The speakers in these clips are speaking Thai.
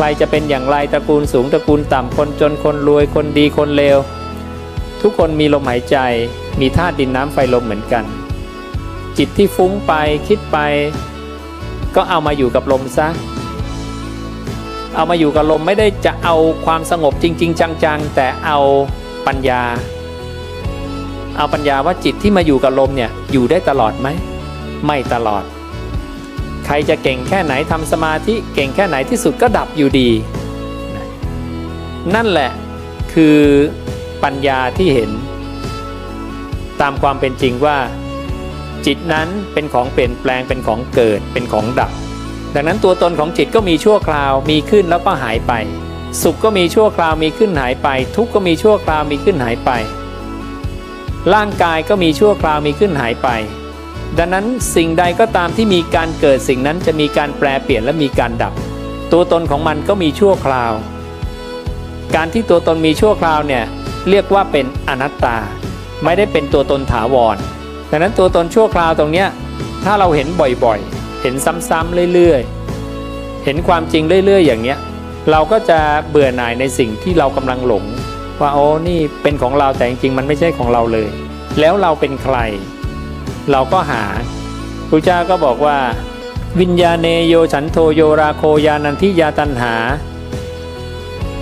ใครจะเป็นอย่างไรตระกูลสูงตระกูลต่ำคนจนคนรวยคนดีคนเลว ทุกคนมีลมหายใจ มีธาตุดินน้ำไฟลมเหมือนกัน จิตที่ฟุ้งไปคิดไป ก็เอามาอยู่กับลมซะ เอามาอยู่กับลมไม่ได้จะเอาความสงบจริง ๆ จังๆ แต่เอาปัญญา เอาปัญญาว่าจิตที่มาอยู่กับลมเนี่ยอยู่ได้ตลอดไหม ไม่ตลอด ใครจะเก่งแค่ไหนทำสมาธิเก่งแค่ไหนที่สุดก็ดับอยู่ดี นั่นแหละคือปัญญาที่เห็น ตามความเป็นจริงว่า จิตนั้นเป็นของเปลี่ยนแปลงเป็นของเกิดเป็นของดับ ดังนั้นตัวตนของจิตก็มีชั่วคราวมีขึ้นแล้วก็หายไป สุขก็มีชั่วคราวมีขึ้นหายไป ทุกข์ก็มีชั่วคราวมีขึ้นหายไป ร่างกายก็มีชั่วคราวมีขึ้นหายไป ดังนั้นสิ่งใดก็ตามที่มีการเกิดสิ่งนั้นจะมีการแปลเปลี่ยนและมีการดับ ตัวตนของมันก็มีชั่วคราว การที่ตัวตนมีชั่วคราวเนี่ยเรียกว่าเป็นอนัตตา ไม่ได้เป็นตัวตนถาวร ดังนั้นตัวตนชั่วคราวตรงเนี้ยถ้าเราเห็นบ่อยๆ เห็นซ้ำๆเรื่อยๆ เห็นความจริงเรื่อยๆ อย่างเนี้ยเราก็จะเบื่อหน่ายในสิ่งที่เรากำลังหลง ว่าโอ้นี่เป็นของเราแต่จริงๆมันไม่ใช่ของเราเลย แล้วเราเป็นใคร เราก็หาพระเจ้าก็บอกว่า วิญญาเนโยฉันโทโยราโคยานันทิยาตันหา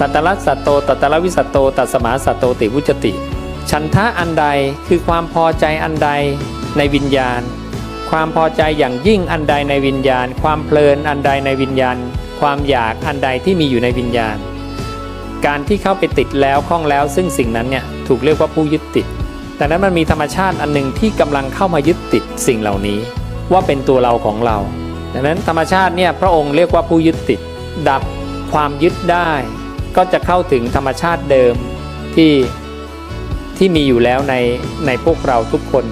ตัตลัสสัตโตตัตลวิสัตโตตัสมาสัตโตติวุจติ ฉันทะอันใดคือความพอใจอันใดในวิญญาณ ความพอใจอย่างยิ่งอันใดในวิญญาณ ความเพลินอันใดในวิญญาณ ความอยากอันใดที่มีอยู่ในวิญญาณ การที่เข้าไปติดแล้วคล้องแล้วซึ่งสิ่งนั้นเนี่ยถูกเรียกว่าผู้ยึดติด แต่นั้นมันมีธรรมชาติอันหนึ่งที่กำลังเข้ามายึดติดสิ่งเหล่านี้ ว่าเป็นตัวเราของเรา ดังนั้นธรรมชาติเนี่ยพระองค์เรียกว่าผู้ยึดติด ดับความยึดได้ ก็จะเข้าถึงธรรมชาติเดิมที่ที่มีอยู่แล้วในในพวกเราทุกคน